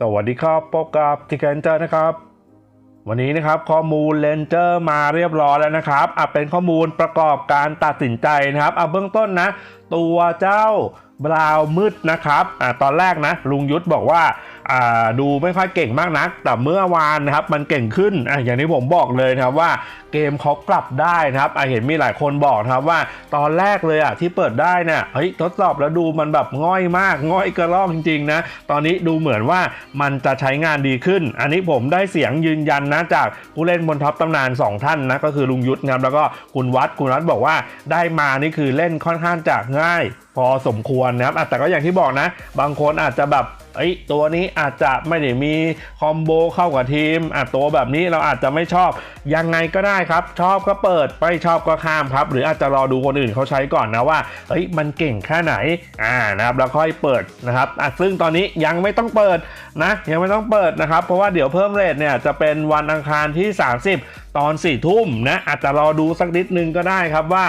สวัสดีครับพบกับทิกเกนเจอร์นะครับ วันนี้นะครับข้อมูลเลนเจอร์มาเรียบร้อยแล้วนะครับอะเป็นข้อมูลประกอบการตัดสินใจนะครับอะเบื้องต้นนะ ตัวเจ้าบราวน์มืดนะครับอะตอนแรกนะลุงยุทธบอกว่าดูไม่ค่อยเก่งมากนัก แต่เมื่อวานนะครับมันเก่งขึ้นออย่างที่ผมบอกเลยนะครับว่าเกมเขากลับได้นะครับเห็นมีหลายคนบอกนะครับว่าตอนแรกเลยอะที่เปิดได้เนี่ยเฮ้ยทดสอบแล้วดูมันแบบง่อยมาก ง่อยกระรอกจริงๆนะตอนนี้ดูเหมือนว่ามันจะใช้งานดีขึ้น อันนี้ผมได้เสียงยืนยันนะจากผู้เล่นบนท็อปตำนาน 2 ท่านนะก็คือลุงยุทธนะครับแล้วก็คุณวัดคุณวัดบอกว่าได้มานี่คือเล่นค่อนข้างจะง่าย พอสมควรนะครับแต่ก็อย่างที่บอกนะ บางคนอาจจะแบบ เอ้ยตัวนี้อาจจะไม่ได้มีคอมโบเข้ากับทีมอะตัวแบบนี้เราอาจจะไม่ชอบยังไงก็ได้ครับ ชอบก็เปิดไม่ชอบก็ข้ามครับ หรืออาจจะรอดูคนอื่นเขาใช้ก่อนนะว่าเอ้ยมันเก่งแค่ไหนอ่านะครับแล้วค่อยเปิดนะครับอะซึ่งตอนนี้ยังไม่ต้องเปิดนะยังไม่ต้องเปิดนะครับ เพราะว่าเดี๋ยวเพิ่มเรทเนี่ยจะเป็นวันอังคารที่ 30 ตอน4ี่ทุ่มนะอาจจะรอดูสักนิดนึงก็ได้ครับว่า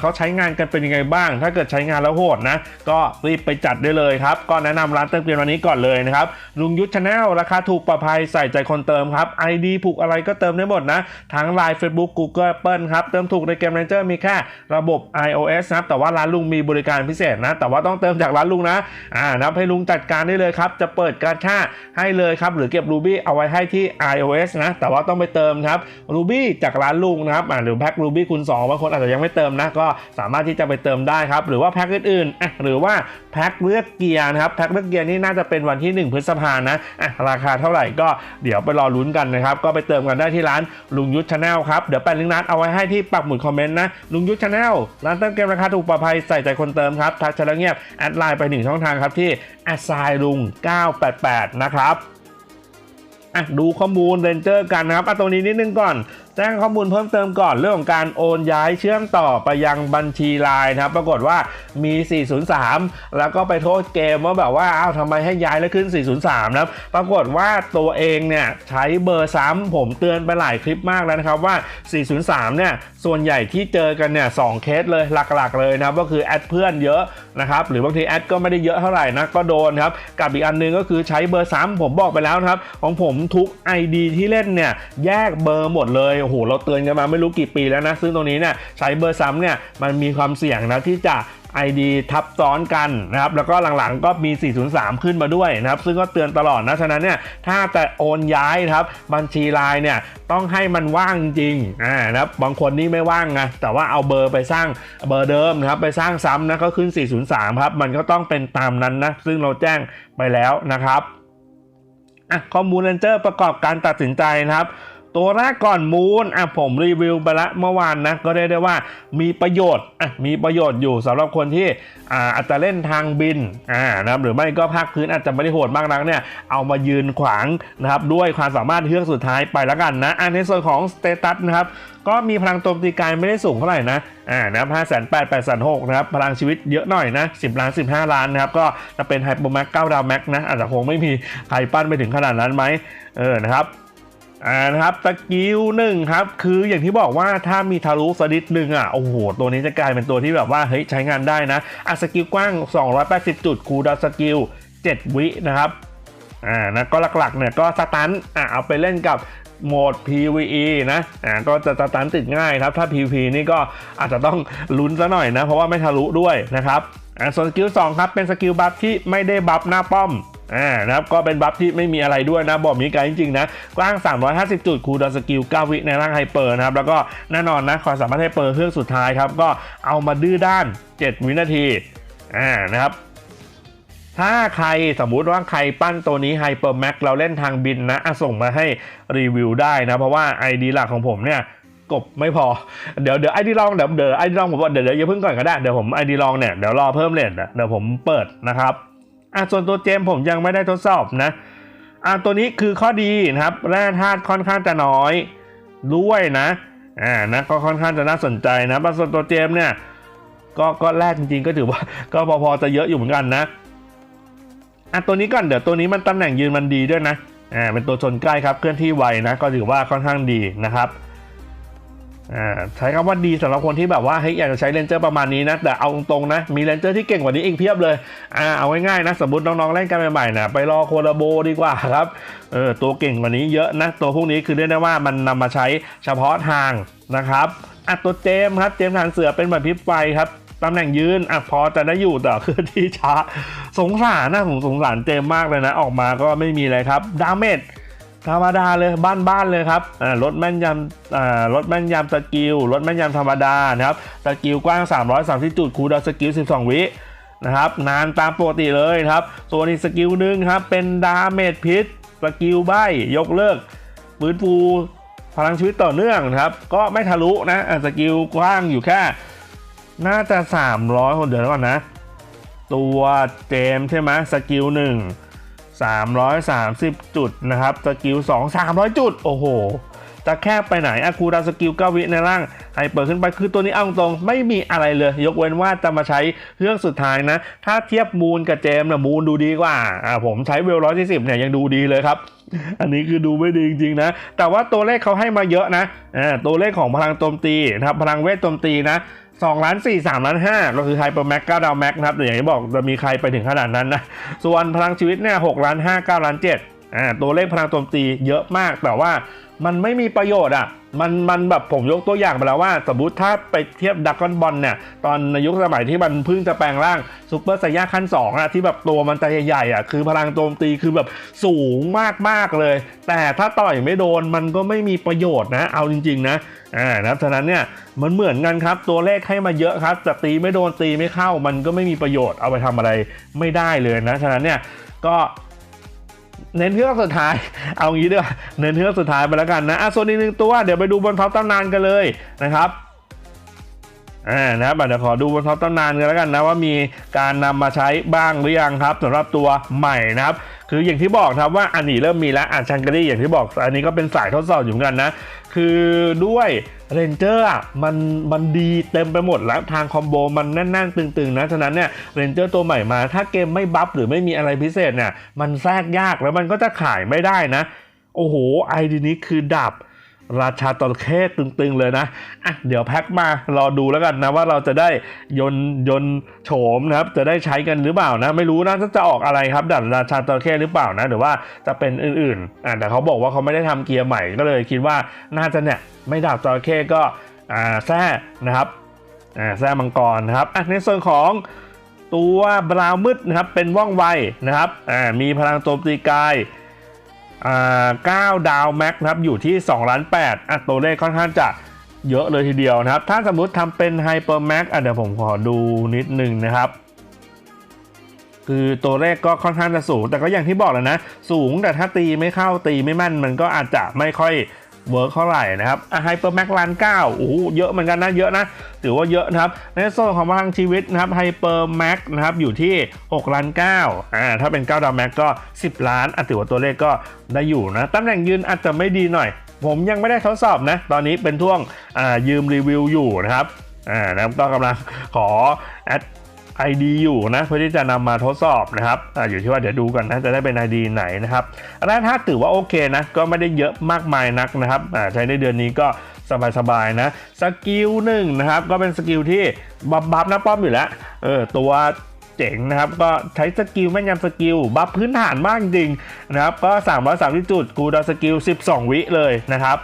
เขาใช้งานกันเป็นยังไงบ้าง ถ้าเกิดใช้งานแล้วโหดนะ ก็รีบไปจัดได้เลยครับ ก็แนะนำร้านเติมเกมวันนี้ก่อนเลยนะครับลุงยุทธชาแนลราคาถูกปลอดภัยใส่ใจคนเติมครับ ID ผูกอะไรก็เติมได้หมดนะ ทั้ง Line Facebook Google Apple ครับ เติมถูกในเกม Ranger มีแค่ระบบ iOS นะครับแต่ว่าร้านลุงมีบริการพิเศษนะ แต่ว่าต้องเติมจากร้านลุงนะอ่านะครับให้ลุงจัดการได้เลยครับจะเปิดการชาให้เลยครับหรือเก็บ Ruby เอาไว้ให้ที่ iOS นะแต่ว่าต้องไปเติมครับ Ruby จากร้านลุงนะครับหรือแพ็ค Ruby คูณ2บางคนอาจจะยังไม่เติมนะก็สามารถที่จะไปเติมได้ครับ หรือว่าแพ็คอื่นๆหรือว่าแพ็คเลือกเกียร์นะครับแพ็คเลือกเกียร์นี่น่าจะเป็นวันที่ 1 พฤษภานะอะราคาเท่าไหร่ก็เดี๋ยวไปรอลุ้นกันนะครับ ก็ไปเติมกันได้ที่ร้านลุงยุทธชาแนลครับ เดี๋ยวแปะลิงก์นัดเอาไว้ให้ที่ปักหมุดคอมเมนต์นะ ลุงยุทธชาแนลร้านเติมเกมราคาถูกปลอดภัยใส่ใจคนเติมครับทักแชทแล้วเงียบแอดไลน์ไปหนึ่งช่องทางครับที่แอดไซลุง988 นะครับ อะดูข้อมูลเรนเจอร์กันนะครับอะตรงนี้นิดนึงก่อน แจ้งข้อมูลเพิ่มเติมก่อนเรื่องของการโอนย้ายเชื่อมต่อไปยังบัญชีไลน์นะครับ ปรากฏว่ามี 403 แล้วก็ไปโทษเกมว่าแบบว่าอ้าวทำไมให้ย้ายแล้วขึ้น 403 นะครับ ปรากฏว่าตัวเองเนี่ยใช้เบอร์ซ้ำผมเตือนไปหลายคลิปมากแล้วนะครับว่า 403 เนี่ยส่วนใหญ่ที่เจอกันเนี่ยสองเคสเลยหลักๆเลยนะครับก็คือแอดเพื่อนเยอะนะครับหรือบางทีแอดก็ไม่ได้เยอะเท่าไหร่นะก็โดนครับกับอีกอันนึงก็คือใช้เบอร์ซ้ำผมบอกไปแล้วนะครับของผมทุก ID ที่เล่นเนี่ยแยกเบอร์หมดเลยโอ้โหเราเตือนกันมาไม่รู้กี่ปีแล้วนะซึ่งตรงนี้เนี่ยใช้เบอร์ซ้ำเนี่ยมันมีความเสี่ยงนะที่จะ ID ทับซ้อนกันนะครับแล้วก็หลังๆก็มี 403 ขึ้นมาด้วยนะครับซึ่งก็เตือนตลอดนะฉะนั้นเนี่ยถ้าจะโอนย้ายครับบัญชีไลน์เนี่ยต้องให้มันว่างจริงอ่านะครับบางคนนี่ไม่ว่างไงแต่ว่าเอาเบอร์ไปสร้างเบอร์เดิมนะครับไปสร้างซ้ำนะก็ขึ้น 403 ครับมันก็ต้องเป็นตามนั้นนะซึ่งเราแจ้งไปแล้วนะครับอะข้อมูลเลนเจอร์ประกอบการตัดสินใจนะครับ ตัวแรกก่อนมูนอะผมรีวิวไปละเมื่อวานนะก็ได้ได้ว่ามีประโยชน์อะมีประโยชน์อยู่สำหรับคนที่อ่าอาจจะเล่นทางบินอ่านะครับหรือไม่ก็ภาคพื้นอาจจะไม่ได้โหดมากนักเนี่ยเอามายืนขวางนะครับด้วยความสามารถเฮือกสุดท้ายไปแล้วกันนะอันในส่วนของสเตตัสนะครับก็มีพลังโจมตีกายไม่ได้สูงเท่าไหร่นะอ่านะครับ5 8 8 8 8 6นหกนะครับพลังชีวิตเยอะหน่อยนะ10ล้าน15ล้านนะครับก็จะเป็นไฮเปอร์แม็ก9ดาวแม็กนะอาจจะคงไม่มีใครปั้นไปถึงขนาดนั้นไหมเออนะครับ อ่านะครับสกิลหนึ่งครับ คืออย่างที่บอกว่าถ้ามีทะลุสดิดหนึ่งอะโอ้โห ตัวนี้จะกลายเป็นตัวที่แบบว่าเฮ้ยใช้งานได้นะอะสกิลกว้าง 280 จุดคูดาสกิล 7 วินะครับอ่านะก็หลักๆเนี่ยก็สตันอะเอาไปเล่นกับโหมด PVE นะอ่าก็จะสตันติดง่ายครับ ถ้า PVP นี่ก็อาจจะต้องลุ้นซะหน่อยนะ เพราะว่าไม่ทะลุด้วยนะครับอ่าส่วนสกิล2ครับเป็นสกิลบัฟที่ไม่ได้บัฟหน้าป้อม อ่านะครับก็เป็นบัฟที่ไม่มีอะไรด้วยนะ บอกมีไกลจริงๆนะกว้าง 350 จุดคูดาวน์สกิล 9 วิในร่างไฮเปอร์นะครับ แล้วก็แน่นอนนะความสามารถไฮเปอร์เครื่องสุดท้ายครับ ก็เอามาดื้อด้าน 7 วินาทีอ่านะครับถ้าใครสมมุติว่าใครปั้นตัวนี้ Hyper Max เราเล่นทางบินนะอะส่งมาให้รีวิวได้นะ เพราะว่า ID หลักของผมเนี่ยกบไม่พอ เดี๋ยวเดี๋ยวไอดีลองเดี๋ยวเดี๋ยวไอดีลองผมว่าเดี๋ยวเดี๋ยวอย่าเพิ่งก่อนก็ได้ เดี๋ยวผมไอดีลองเนี่ยเดี๋ยวรอเพิ่มเลทเดี๋ยวผมเปิดนะครับ อะส่วนตัวเจมผมยังไม่ได้ทดสอบนะอะตัวนี้คือข้อดีนะครับแร่ธาตุค่อนข้างจะน้อยด้วยนะอ่านะก็ค่อนข้างจะน่าสนใจนะส่วนตัวเจมเนี่ยก็ก็แรกจริงๆก็ถือว่าก็พอๆจะเยอะอยู่เหมือนกันนะอะตัวนี้ก่อนเดี๋ยวตัวนี้มันตำแหน่งยืนมันดีด้วยนะอ่าเป็นตัวชนใกล้ครับเคลื่อนที่ไวนะก็ถือว่าค่อนข้างดีนะครับ ใช้คำว่าดีสำหรับคนที่แบบว่าเฮ้ยอยากจะใช้เลนเจอร์ประมาณนี้นะ แต่เอาตรงๆนะ มีเลนเจอร์ที่เก่งกว่านี้อีกเพียบเลยอ่าเอาง่ายๆนะ สมมติน้องๆเล่นกันใหม่ๆนะไปรอโคลาโบดีกว่าครับเออตัวเก่งกว่านี้เยอะนะ ตัวพวกนี้คือเรียกได้ว่ามันนำมาใช้เฉพาะทางนะครับอะตัวเจมครับเจมทานเสือเป็นแบบพิบไฟครับตำแหน่งยืนอะพอจะได้อยู่แต่คือที่ช้าสงสารนะผมสงสารเจมมากเลยนะ ออกมาก็ไม่มีอะไรครับดาเมจ ธรรมดาเลยบ้านๆเลยครับรถแม่นยำรถแม่นยำสกิลรถแม่นยำธรรมดานะครับสกิลกว้าง 330 จุดคูดาวสกิล 12 วินะครับนานตามปกติเลยครับส่วนอีกสกิลหนึ่งครับเป็นดาเมจพิษสกิลใบยกเลิกฟื้นฟูพลังชีวิตต่อเนื่องครับ ก็ไม่ทะลุนะสกิลกว้างอยู่แค่ น่าจะ 300 คนเดี๋ยวก่อนนะ ตัวเจมใช่ไหมสกิลหนึ่ง 330 จุดนะครับสกิล2 300 จุด โอ้โห จะแคบไปไหนอาคูดาสกิล9วิในร่างไฮเปิดขึ้นไปคือตัวนี้เอาตรงไม่มีอะไรเลย ยกเว้นว่าจะมาใช้เครื่องสุดท้ายนะ ถ้าเทียบมูลกับเจมส์นะมูลดูดีกว่าอ่าผมใช้เวลร้อยที่สิบเนี่ยยังดูดีเลยครับ อันนี้คือดูไม่ดีจริงๆนะ แต่ว่าตัวเลขเขาให้มาเยอะนะอ่าตัวเลขของพลังโจมตีนะครับพลังเวทโจมตีนะ สองล้านสี่สามล้านห้าเราคือไฮเปอร์แม็กเก้าดาวแม็กนะครับแต่อย่างที่บอกจะมีใครไปถึงขนาดนั้นนะส่วนพลังชีวิตเนี่ยหกล้านห้าเก้าล้านเจ็ด อ่าตัวเลขพลังโจมตีเยอะมากแต่ว่ามันไม่มีประโยชน์อะ มันมันแบบผมยกตัวอย่างไปแล้วว่า สมมติถ้าไปเทียบดักกอนบอลเนี่ย ตอนในยุคสมัยที่มันเพิ่งจะแปลงร่างซูเปอร์ไซย่าขั้น2อะที่แบบตัวมันจะใหญ่ๆอะคือพลังโจมตีคือแบบสูงมากๆเลย แต่ถ้าต่อยไม่โดนมันก็ไม่มีประโยชน์นะ เอาจริง ๆ นะอ่านะครับฉะนั้นเนี่ยมันเหมือนกันครับ ตัวเลขให้มาเยอะครับแต่ตีไม่โดนตีไม่เข้า มันก็ไม่มีประโยชน์เอาไปทำอะไรไม่ได้เลยนะฉะนั้นเนี่ยก็ เน้นเทือกสุดท้าย เอางี้ดีกว่าเน้นเทือกสุดท้ายไปแล้วกันนะอะส่วนอีกหนึ่งตัวเดี๋ยวไปดูบนท็อปตำนานกันเลยนะครับอ่านะครับเดี๋ยวขอดูบนท็อปตำนานกันแล้วกันนะว่ามีการนำมาใช้บ้างหรือยังครับสำหรับตัวใหม่นะครับ คืออย่างที่บอกครับว่าอันนี้เริ่มมีแล้วอะชังกรีอย่างที่บอก อันนี้ก็เป็นสายทดสอบอยู่เหมือนกันนะ คือด้วย เรนเจอร์มันมันดีเต็มไปหมดแล้วทางคอมโบมันแน่นๆ ตึงๆ นะ ฉะนั้นเนี่ยเรนเจอร์ตัวใหม่มา ถ้าเกมไม่บัฟหรือไม่มีอะไรพิเศษเนี่ยมันแทรกยากแล้วมันก็จะขายไม่ได้นะ โอ้โหไอดีนี้คือดับ ราชาตอร์เคตึงๆเลยนะอะเดี๋ยวแพ็คมารอดูแล้วกันนะว่าเราจะได้ยนยนโฉมนะครับจะได้ใช้กันหรือเปล่านะไม่รู้นะจะออกอะไรครับดับราชาตอร์เคหรือเปล่านะหรือว่าจะเป็นอื่นๆอะแต่เขาบอกว่าเขาไม่ได้ทำเกียร์ใหม่ก็เลยคิดว่าน่าจะเนี่ยไม่ดับจอเคก็อ่าแท้นะครับอ่าแท้มังกรนะครับอะในส่วนของตัวบราวน์มืดนะครับเป็นว่องไวนะครับอ่ามีพลังโจมตีกาย อ่า9ดาวแม็กนะครับอยู่ที่2ล้าน8อะตัวเลขค่อนข้างจะเยอะเลยทีเดียวนะครับ ถ้าสมมุติทำเป็นไฮเปอร์แม็กอะเดี๋ยวผมขอดูนิดนึงนะครับคือตัวเลขก็ค่อนข้างจะสูง แต่ก็อย่างที่บอกแล้วนะ สูงแต่ถ้าตีไม่เข้าตีไม่มั่น มันก็อาจจะไม่ค่อย เวิร์กเท่าไหร่นะครับไฮเปอร์แม็กล้านเก้าโอ้โหเยอะเหมือนกันนะเยอะนะถือว่าเยอะนะครับในส่วนของพลังชีวิตนะครับไฮเปอร์แม็กนะครับอยู่ที่6ล้าน9อ่าถ้าเป็น9ดาวแม็กก็ 10 ล้านอะถือว่าตัวเลขก็ได้อยู่นะตำแหน่งยืนอาจจะไม่ดีหน่อย ผมยังไม่ได้ทดสอบนะ ตอนนี้เป็นช่วงอ่ายืมรีวิวอยู่นะครับอ่านะครับก็กำลังขอแอด ID อยู่นะเพื่อที่จะนำมาทดสอบนะครับออยู่ที่ว่าเดี๋ยวดูกันนะจะได้เป็น ID ไหนนะครับอันนั้นถ้าถือว่าโอเคนะก็ไม่ได้เยอะมากมายนักนะครับใช้ในเดือนนี้ก็สบายๆนะสกิลหนึ่งนะครับก็เป็นสกิลที่บัฟบัฟนะป้อมอยู่แล้วเออตัวเจ๋งนะครับก็ใช้สกิลแม่นยำสกิลบัฟพื้นฐานมากจริงนะครับก็330จุดกูดาสกิล 12 วิเลยนะครับ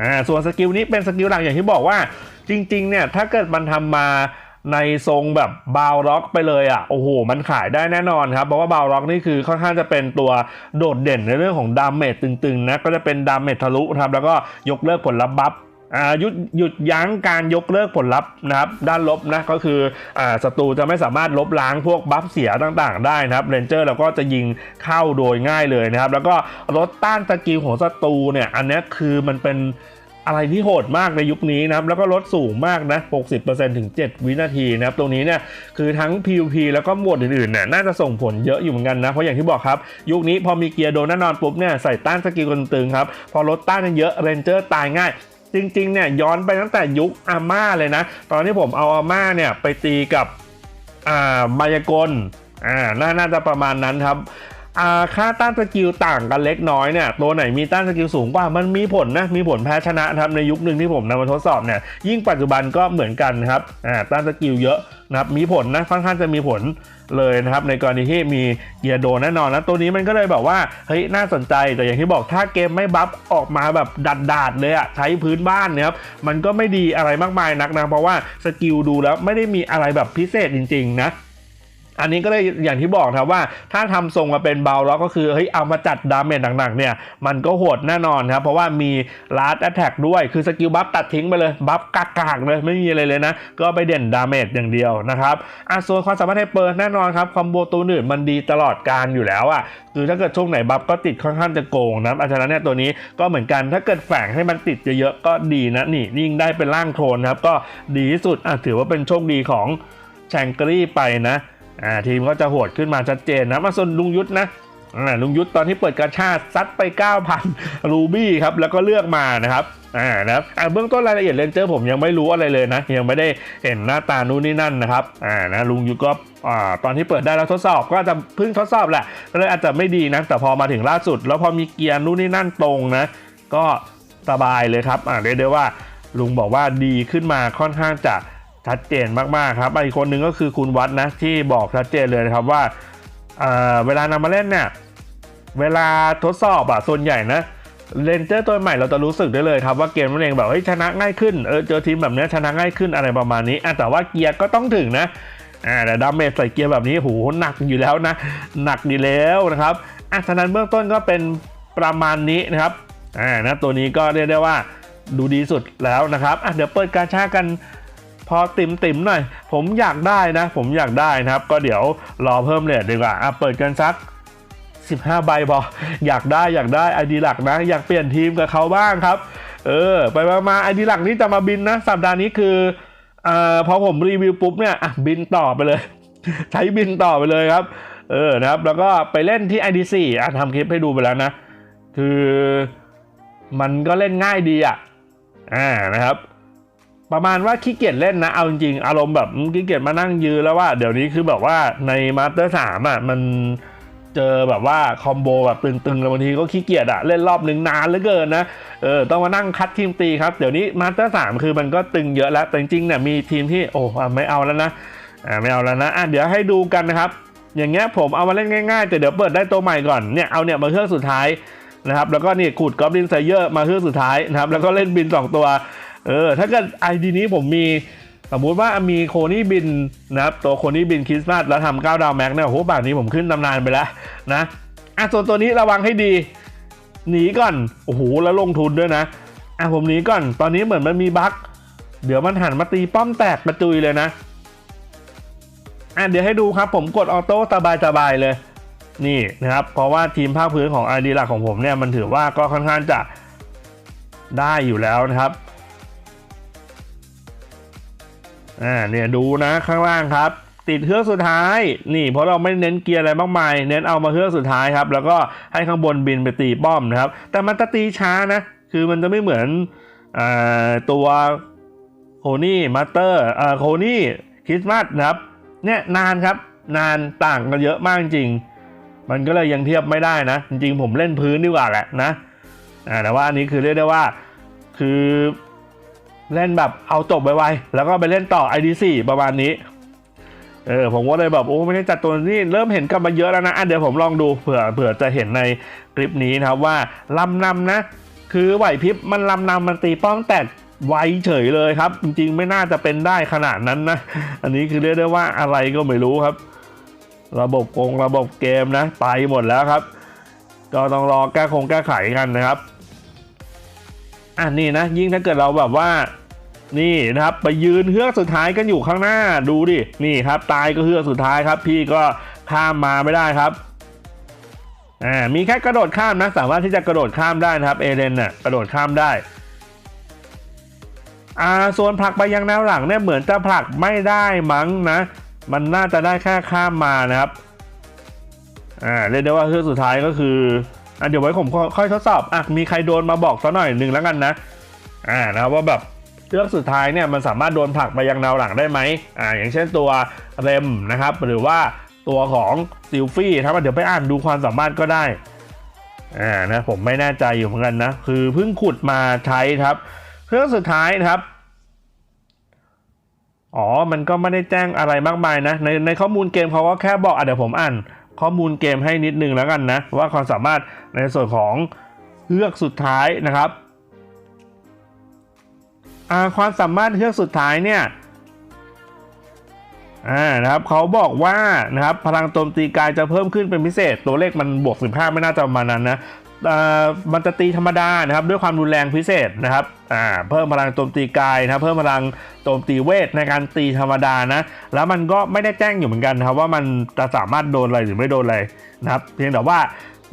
อ่าส่วนสกิลนี้เป็นสกิลหลักอย่างที่บอกว่าจริงๆเนี่ยถ้าเกิดมันทำมา ในทรงแบบบาวร็อกไปเลยอะโอ้โห มันขายได้แน่นอนครับ เพราะว่าบาวร็อกนี่คือค่อนข้างจะเป็นตัวโดดเด่นในเรื่องของดาเมจตึงๆนะก็จะเป็นดาเมจทะลุครับแล้วก็ยกเลิกผลลัพธ์บัฟหยุดหยุดยั้งการยกเลิกผลลัพธ์นะครับด้านลบนะก็คืออศัตรูจะไม่สามารถลบล้างพวกบัฟเสียต่างๆ ได้นะครับเรนเจอร์เราก็จะยิงเข้าโดยง่ายเลยนะครับ แล้วก็ลดต้านสกิลของศัตรูเนี่ยอันนี้คือมันเป็น อะไรที่โหดมากในยุคนี้นะครับแล้วก็ลดสูงมากนะ 60%ถึง 7 วินาทีนะครับตรงนี้เนี่ยคือทั้ง PVP แล้วก็หมวดอื่นๆเนี่ยน่าจะส่งผลเยอะอยู่เหมือนกันนะ เพราะอย่างที่บอกครับ ยุคนี้พอมีเกียร์โดนแน่นอนปุ๊บเนี่ยใส่ต้านสกิลกันตึงครับ พอลดต้านกันเยอะเรนเจอร์ตายง่ายจริงๆเนี่ยย้อนไปตั้งแต่ยุคอาม่าเลยนะ ตอนที่ผมเอาอาม่าเนี่ยไปตีกับอ่ามายากลอ่าน่าจะประมาณนั้นครับ ค่าต้านสกิลต่างกันเล็กน้อยเนี่ยตัวไหนมีต้านสกิลสูงกว่ามันมีผลนะมีผลแพ้ชนะครับในยุคหนึ่งที่ผมนำมาทดสอบเนี่ยยิ่งปัจจุบันก็เหมือนกันครับต้านสกิลเยอะนะครับมีผลนะค่อนข้างจะมีผลเลยนะครับในกรณีที่มีเกียร์โดนแน่นอนนะตัวนี้มันก็เลยแบบว่าเฮ้ยน่าสนใจแต่อย่างที่บอกถ้าเกมไม่บัฟออกมาแบบดัดๆเลยอะใช้พื้นบ้านเนี่ยครับมันก็ไม่ดีอะไรมากมายนักนะเพราะว่าสกิลดูแล้วไม่ได้มีอะไรแบบพิเศษจริงๆนะ อันนี้ก็เลยอย่างที่บอกนะครับว่าถ้าทำทรงมาเป็นเบาแล้วก็คือเฮ้ยเอามาจัดดาเมจหนักๆเนี่ยมันก็โหดแน่นอนครับเพราะว่ามีลาร์ดแอตแทกด้วยคือสกิลบัฟตัดทิ้งไปเลยบัฟกากๆเลยไม่มีอะไรเลยนะ ก็ไปเด่นดาเมจอย่างเดียวนะครับอะส่วนความสามารถให้เปิดแน่นอนครับคอมโบตัวอื่นมันดีตลอดการอยู่แล้วอะคือถ้าเกิดช่วงไหนบัฟก็ติดค่อนข้างจะโกงนะอาฉะนั้นเนี่ยตัวนี้ก็เหมือนกันถ้าเกิดแฝงให้มันติดเยอะๆก็ดีนะนี่ยิ่งได้เป็นร่างโคลนนะครับก็ดีที่สุดอะถือว่าเป็นโชคดีของแชงกรีไปนะ อ่าทีมก็จะโหดขึ้นมาชัดเจนนะมาส่วนลุงยุทธนะอ่าลุงยุทธตอนที่เปิดกาชาติซัดไป 9,000 รูบี้ครับแล้วก็เลือกมานะครับอ่านะครับอ่าเบื้องต้นรายละเอียดเลนเจอร์ผมยังไม่รู้อะไรเลยนะ ยังไม่ได้เห็นหน้าตานู่นนี่นั่นนะครับอ่านะลุงยุทธก็อ่าตอนที่เปิดได้แล้วทดสอบก็อาจจะเพิ่งทดสอบแหละก็เลยอาจจะไม่ดีนะแต่พอมาถึงล่าสุด แล้วพอมีเกียร์นู่นนี่นั่นตรงนะก็สบายเลยครับอ่าเรียกได้ว่าลุงบอกว่าดีขึ้นมาค่อนข้างจะ ชัดเจนมากๆครับอีกคนหนึ่งก็คือคุณวัดนะที่บอกชัดเจนเลยนะครับว่าเเวลานำมาเล่นเนี่ยเวลาทดสอบอะส่วนใหญ่นะเลนเจอร์ตัวใหม่เราจะรู้สึกได้เลยครับว่าเกมมันเองแบบเฮ้ยชนะง่ายขึ้นเออเจอทีมแบบนี้ชนะง่ายขึ้นอะไรประมาณนี้อะแต่ว่าเกียร์ก็ต้องถึงนะอ่าแต่ดาเมจใส่เกียร์แบบนี้โหหนักอยู่แล้วนะหนักดีแล้วนะครับอะฉะนั้นเบื้องต้นก็เป็นประมาณนี้นะครับอ่านะตัวนี้ก็เรียกได้ว่าดูดีสุดแล้วนะครับอะเดี๋ยวเปิดการชากัน พอติ่มติ่มๆหน่อย ผมอยากได้นะ ผมอยากได้นะครับ ก็เดี๋ยวรอเพิ่มเลทดีกว่าอะเปิดกันสัก15 ใบพอ อยากได้อยากได้ไอดีหลักนะ อยากเปลี่ยนทีมกับเขาบ้างครับ เออ ไปมาไอดีหลักนี้จะมาบินนะ สัปดาห์นี้คือเอ่อพอผมรีวิวปุ๊บเนี่ยอะบินต่อไปเลย ใช้บินต่อไปเลยครับ เออนะครับ แล้วก็ไปเล่นที่ ID4 อะทำคลิปให้ดูไปแล้วนะ คือมันก็เล่นง่ายดีอะอ่านะครับ ประมาณว่าขี้เกียจเล่นนะ เอาจริงๆ อารมณ์แบบขี้เกียจมานั่งยืนแล้วว่า เดี๋ยวนี้คือแบบว่าในมาสเตอร์สามอะมันเจอแบบว่าคอมโบแบบตึงๆแล้วบางทีก็ขี้เกียจอะเล่นรอบหนึ่งนานเหลือเกินนะเออต้องมานั่งคัดทีมตีครับ เดี๋ยวนี้มาสเตอร์สามคือมันก็ตึงเยอะแล้วแต่จริงๆเนี่ยมีทีมที่โอ้ไม่เอาแล้วนะอ่าไม่เอาแล้วนะอะเดี๋ยวให้ดูกันนะครับ อย่างเงี้ยผมเอามาเล่นง่ายๆ แต่เดี๋ยวเปิดได้ตัวใหม่ก่อนเนี่ยเอาเนี่ยมาเครื่องสุดท้ายนะครับแล้วก็นี่ขูดกอบลินไซเยอร์มาเครื่องสุดท้ายนะครับแล้วก็เล่นบินสองตัว เออถ้าเกิดไอดีนี้ผมมีสมมุติว่ามีโคนี่บินนะครับตัวโคนี่บินคริสต์มาสแล้วทำเก้าดาวแม็กเนี่ยโอ้โหป่านนี้ผมขึ้นตำนานไปแล้วนะอะส่วนตัวนี้ระวังให้ดี หนีก่อนโอ้โหแล้วลงทุนด้วยนะอะผมหนีก่อนตอนนี้เหมือนมันมีบั๊กเดี๋ยวมันหันมาตีป้อมแตกกระจุยเลยนะอะเดี๋ยวให้ดูครับผมกดออโต้สบายๆเลยนี่นะครับ เพราะว่าทีมภาคพื้นของไอดีหลักของผมเนี่ยมันถือว่าก็ค่อนข้างจะได้อยู่แล้วนะครับ อ่าเนี่ยดูนะข้างล่างครับ ติดเครื่องสุดท้าย นี่เพราะเราไม่เน้นเกียร์อะไรมากมาย เน้นเอามาเครื่องสุดท้ายครับ แล้วก็ให้ข้างบนบินไปตีป้อมนะครับ แต่มันจะตีช้านะ คือมันจะไม่เหมือนอตัวโคนี่มาสเตอร์อ่าโคนี่คริสต์มาสนะครับเนี่ยนานครับ นานต่างกันเยอะมากจริง มันก็เลยยังเทียบไม่ได้นะ จริงๆผมเล่นพื้นดีกว่าแหละนะอ่าแต่ว่าอันนี้คือเรียกได้ว่าคือ เล่นแบบเอาจบไวๆแล้วก็ไปเล่นต่อ ID4 ประมาณนี้ เออผมก็เลยแบบโอ้ไม่ได้จัดตัวนี้เริ่มเห็นกันมาเยอะแล้วนะอะเดี๋ยวผมลองดูเผื่อเผื่อจะเห็นในคลิปนี้นะครับว่าลำนำนะ คือไหวพริบมันลำนำมันตีป้องแตกไวเฉยเลยครับ จริงๆไม่น่าจะเป็นได้ขนาดนั้นนะ อันนี้คือเรียกได้ว่าอะไรก็ไม่รู้ครับ ระบบกงระบบเกมนะไปหมดแล้วครับ ก็ต้องรอแก้คงแก้ไขกันนะครับอะนี่นะยิ่งถ้าเกิดเราแบบว่า นี่นะครับไปยืนเฮือกสุดท้ายกันอยู่ข้างหน้าดูดินี่ครับ ตายก็เฮือกสุดท้ายครับ พี่ก็ข้ามมาไม่ได้ครับอ่ามีแค่กระโดดข้ามนะ สามารถที่จะกระโดดข้ามได้นะครับเอเดนน่ะกระโดดข้ามได้อ่าส่วนผลักไปยังแนวหลังเนี่ยเหมือนจะผลักไม่ได้มั้งนะ มันน่าจะได้แค่ข้ามมานะครับอ่าเรียกได้ว่าเฮือกสุดท้ายก็คืออะเดี๋ยวไว้ผมค่อยทดสอบอะมีใครโดนมาบอกสักหน่อยหนึ่งแล้วกันนะอ่านะครับว่าแบบ เรื่องสุดท้ายเนี่ยมันสามารถโดนผลักไปยังแนวหลังได้ไหมอ่าอย่างเช่นตัวเรมนะครับ หรือว่าตัวของซิลฟี่ครับเดี๋ยวไปอ่านดูความสามารถก็ได้อ่านะผมไม่แน่ใจอยู่เหมือนกันนะ คือเพิ่งขุดมาใช้ครับ เครื่องสุดท้ายนะครับอ๋อ มันก็ไม่ได้แจ้งอะไรมากมายนะ ในในข้อมูลเกมเขาก็แค่บอกอะเดี๋ยวผมอ่านข้อมูลเกมให้นิดนึงแล้วกันนะ ว่าความสามารถในส่วนของเฮือกสุดท้ายนะครับ ความสามารถเฮือกสุดท้ายเนี่ยอ่านะครับเขาบอกว่านะครับพลังโจมตีกายจะเพิ่มขึ้นเป็นพิเศษ ตัวเลขมันบวก 15 ไม่น่าจะประมาณนั้นนะอ่มันจะตีธรรมดานะครับด้วยความรุนแรงพิเศษนะครับอ่าเพิ่มพลังโจมตีกายนะเพิ่มพลังโจมตีเวทในการตีธรรมดานะแล้วมันก็ไม่ได้แจ้งอยู่เหมือนกันนะครับว่ามันจะสามารถโดนอะไรหรือไม่โดนอะไรนะครับเพียงแต่ว่า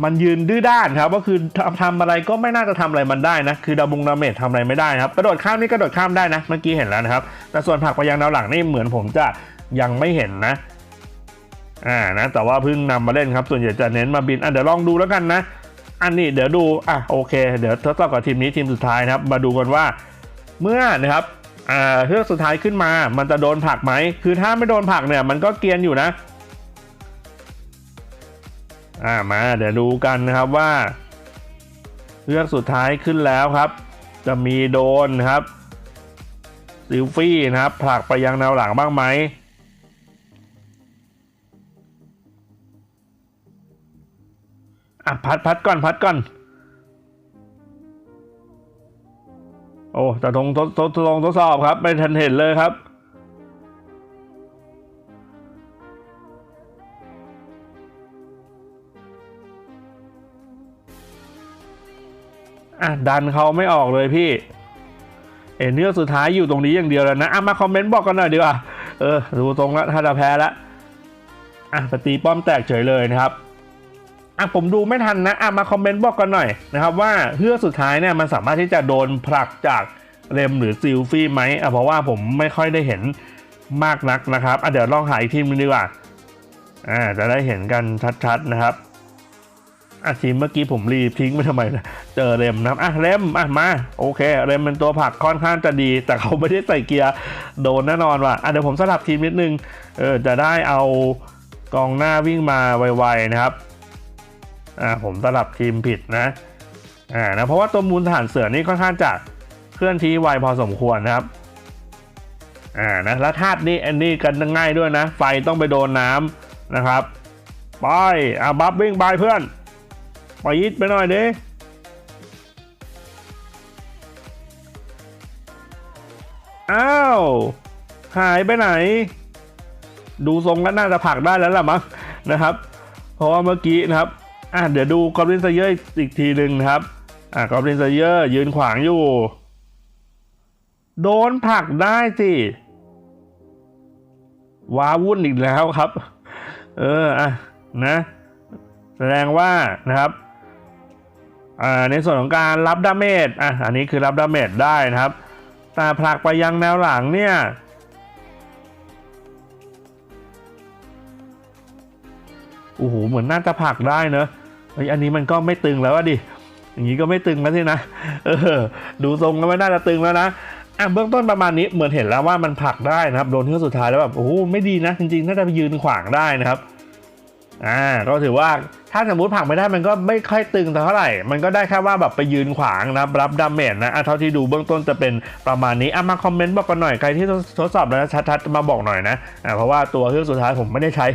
มันยืนดื้อด้านครับก็คือทำอะไรก็ไม่น่าจะทำอะไรมันได้นะ คือดาบงดาเมจทำอะไรไม่ได้ครับ กระโดดข้ามนี่กระโดดข้ามได้นะ เมื่อกี้เห็นแล้วนะครับ แต่ส่วนผักไปยังดาวหลังนี่เหมือนผมจะยังไม่เห็นนะอ่านะ แต่ว่าเพิ่งนำมาเล่นครับ ส่วนใหญ่จะเน้นมาบินอะเดี๋ยวลองดูแล้วกันนะ อันนี้เดี๋ยวดูอะโอเค เดี๋ยวทดสอบกับทีมนี้ทีมสุดท้ายนะครับ มาดูกันว่า เมื่อนะครับอ่าเฮือกสุดท้ายขึ้นมา มันจะโดนผักไหมคือถ้าไม่โดนผักเนี่ยมันก็เกียนอยู่นะ อ่ามาเดี๋ยวดูกันนะครับว่าเฮือกสุดท้ายขึ้นแล้วครับ จะมีโดนครับซิลฟี่นะครับ ผลักไปยังแนวหลังบ้างไหมอะพัดพัดก่อนพัดก่อน โอ้แต่ทงทดทดทดทดสอบครับ ไม่ทันเห็นเลยครับ อะดันเขาไม่ออกเลยพี่เอ็นเนื้อสุดท้ายอยู่ตรงนี้อย่างเดียวแล้วนะอะมาคอมเมนต์บอกกันหน่อยดีกว่าเออดูตรงแล้วถ้าจะแพ้แล้วอะปตีป้อมแตกเฉยเลยนะครับอะผมดูไม่ทันนะอะมาคอมเมนต์บอกกันหน่อยนะครับว่าเฮือกสุดท้ายเนี่ยมันสามารถที่จะโดนผลักจากเรมหรือซิลฟี่ไหมอะเพราะว่าผมไม่ค่อยได้เห็นมากนักนะครับอะเดี๋ยวลองหาอีกทีมนึงดีกว่าอ่าจะได้เห็นกันชัดๆนะครับ อะทีมเมื่อกี้ผมรีบทิ้งไปทำไมนะเจอเรมนะอะเรมอะมาโอเค เรมเป็นตัวผักค่อนข้างจะดี แต่เขาไม่ได้ใส่เกียร์โดนแน่นอนว่ะอะเดี๋ยวผมสลับทีมนิดนึงเออจะได้เอากองหน้าวิ่งมาไวๆนะครับอ่าผมสลับทีมผิดนะอ่านะเพราะว่าตัวมูลฐานเสือนี่ค่อนข้างจะเคลื่อนที่ไวพอสมควรนะครับอ่านะแล้วธาตุนี้อันนี้กันง่ายด้วยนะ ไฟต้องไปโดนน้ำนะครับไปอะบัฟวิ่งไปเพื่อน ไปยิดไปหน่อยดิอ้าว หายไปไหน ดูทรงแล้วน่าจะผลักได้แล้วล่ะมั้งนะครับ เพราะว่าเมื่อกี้นะครับ อะเดี๋ยวดูกอบลินเซเยอร์อีกทีหนึ่งนะครับ อะกอบลินเซเยอร์ยืนขวางอยู่ โดนผลักได้สิว้าวุ่นอีกแล้วครับ เออ อะ นะ แสดงว่านะครับ ในส่วนของการรับดาเมจอะอันนี้คือรับดาเมจได้นะครับ แต่ผลักไปยังแนวหลังเนี่ยโอ้โหเหมือนน่าจะผลักได้เนอะอันนี้มันก็ไม่ตึงแล้วดิอย่างนี้ก็ไม่ตึงแล้วสินะเออดูทรงก็ไม่น่าจะตึงแล้วนะอะเบื้องต้นประมาณนี้เหมือนเห็นแล้วว่ามันผลักได้นะครับโดนที่สุดท้ายแล้วแบบโอ้โหไม่ดีนะจริงๆน่าจะไปยืนขวางได้นะครับ อ่าก็ถือว่าถ้าสมมติผักไม่ได้มันก็ไม่ค่อยตึงเท่าไหร่ มันก็ได้แค่ว่าแบบไปยืนขวางนะรับดาเมจนะอะเท่าที่ดูเบื้องต้นจะเป็นประมาณนี้อะมาคอมเมนต์บอกกันหน่อยใครที่ทดสอบแล้วชัดๆมาบอกหน่อยนะอ่าเพราะว่าตัวเครื่องสุดท้ายผมไม่ได้ใช้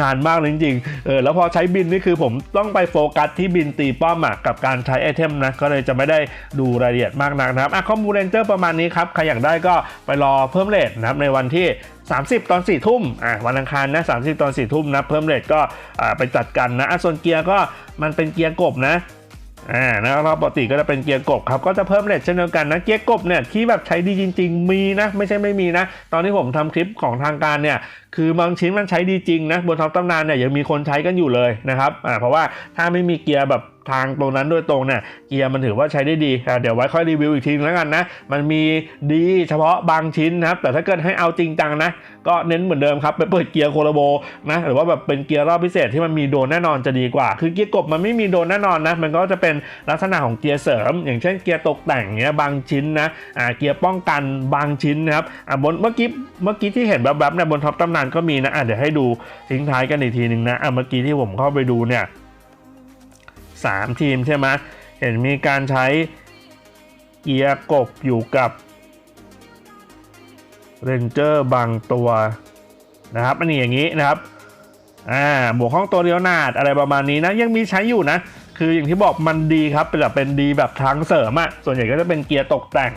นานมากจริงๆเออแล้วพอใช้บินนี่คือผมต้องไปโฟกัสที่บินตีป้อมอะกับการใช้ไอเทมนะก็เลยจะไม่ได้ดูรายละเอียดมากนักนะครับอะข้อมูลเรนเจอร์ประมาณนี้ครับใครอยากได้ก็ไปรอเพิ่มเลทนะครับในวันที่ 30 ตอน4ทุ่มอะวันอังคารนะ30 ตอน4ทุ่มนะเพิ่มเลทก็อ่าไปจัดกันนะอะส่วนเกียร์ก็มันเป็นเกียร์กบนะอ่านะรอบปกติก็จะเป็นเกียร์กบครับก็จะเพิ่มเลทเช่นเดียวกันนะเกียร์กบเนี่ยที่แบบใช้ดีจริง ๆ มีนะไม่ใช่ไม่มีนะ ตอนที่ผมทำคลิปของทางการเนี่ยคือบางชิ้นมันใช้ดีจริงนะบนท็อปตำนานเนี่ยยังมีคนใช้กันอยู่เลยนะครับอ่าเพราะว่าถ้าไม่มีเกียร์แบบทางตรงนั้นโดยตรงเนี่ยเกียร์มันถือว่าใช้ได้ดีอ่าเดี๋ยวไว้ค่อยรีวิวอีกทีนึงแล้วกันนะ มันมีดีเฉพาะบางชิ้นนะครับ แต่ถ้าเกิดให้เอาจริงจังนะ ก็เน้นเหมือนเดิมครับ ไปเปิดเกียร์โคโลโบนะ หรือว่าแบบเป็นเกียร์รอบพิเศษที่มันมีโดนแน่นอนจะดีกว่า คือเกียร์กบมันไม่มีโดนแน่นอนนะ มันก็จะเป็นลักษณะของเกียร์เสริม อย่างเช่นเกียร์ตกแต่งเงี้ยบางชิ้นนะ อ่าเกียร์ป้องกันบางชิ้นนะครับ อ่าบนเมื่อกี้เมื่อกี้ที่เห็นแบบๆเนี่ยบนท็อปตำนานานก็มีนะอะเดี๋ยวให้ดูทิ้งท้ายกันอีกทีหนึ่งนะอะเมื่อกี้ที่ผมเข้าไปดูเนี่ยสามทีมใช่ไหมเห็นมีการใช้เกียร์กบอยู่กับเรนเจอร์บางตัวนะครับอันนี้อย่างนี้นะครับอ่าบวกห้องตัวเรียวนาดอะไรประมาณนี้นะยังมีใช้อยู่นะ คืออย่างที่บอกมันดีครับเป็นแบบเป็นดีแบบทางเสริมอะส่วนใหญ่ก็จะเป็นเกียร์ตกแต่ง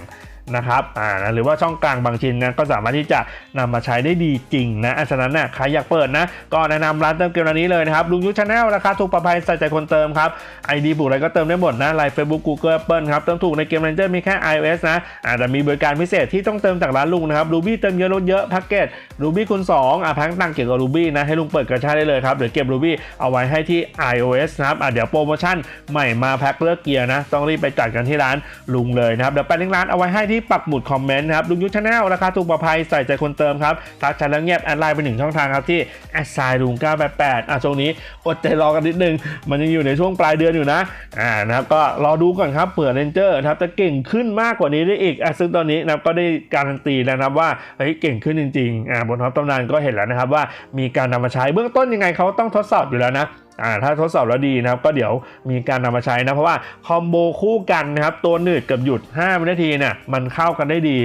นะครับอ่านะหรือว่าช่องกลางบางชิ้นนะก็สามารถที่จะนำมาใช้ได้ดีจริงนะฉะนั้นเนี่ยใครอยากเปิดนะ ก็แนะนำร้านเติมเกมร้านนี้เลยนะครับลุงยุทธชาแนลราคาถูกปลอดภัยใส่ใจคนเติมครับไอดีบุกอะไรก็เติมได้หมดนะไลน์เฟซบุ๊กกูเกิลแอปเปิลครับเติมถูกในเกมเรนเจอร์มีแค่ iOS นะอ่าแต่มีบริการพิเศษที่ต้องเติมจากร้านลุงนะครับรูบี้เติมเยอะลดเยอะแพ็กเกจรูบี้คูณ2อะแพ็กตังเกี่ยวกับรูบี้นะให้ลุงเปิดกระชาได้เลยครับเดี๋ยวเก็บรูบี้เอาไว้ให้ที่ iOS นะครับอะเดี๋ยวโปรโมชั่นใหม่มาแพ็คเลือกเกียร์นะ ต้องรีบไปจัดกันที่ร้านลุงเลยนะครับเดี๋ยวแปะลิงร้านเอาไว้ให้ที่ปักหมุดคอมเมนต์นะครับลุงยุทธชาแนลราคาถูกปลอดภัยใส่ใจคนเติมครับทักแชทแล้วเงียบแอดไลน์ไปหนึ่งช่องทางครับที่แอดไซลุง988อะช่วงนี้อดใจรอกันนิดนึง มันยังอยู่ในช่วงปลายเดือนอยู่นะอ่านะครับก็รอดูก่อนครับเผื่อเรนเจอร์นะครับจะเก่งขึ้นมากกว่านี้ได้อีกอะซึ่งตอนนี้นะก็ได้การันตีแล้วนะว่าเฮ้ยเก่งขึ้นจริงๆอ่าบนท็อปตำนานก็เห็นแล้วนะครับว่ามีการนำมาใช้เบื้องต้นยังไงเขาต้องทดสอบอยู่แล้วนะอ่าถ้าทดสอบแล้วดีนะครับก็เดี๋ยวมีการนำมาใช้นะเพราะว่าคอมโบคู่กันนะครับตัวหนืดกับหยุด5วินาทีเนี่ยมันเข้ากันได้ดี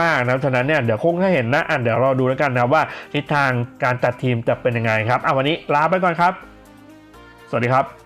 มากๆนะครับฉะนั้นเนี่ยเดี๋ยวคงให้เห็นนะอะเดี๋ยวรอดูแล้วกันนะว่าทิศทางการจัดทีมจะเป็นยังไงครับอะวันนี้ลาไปก่อนครับ สวัสดีครับ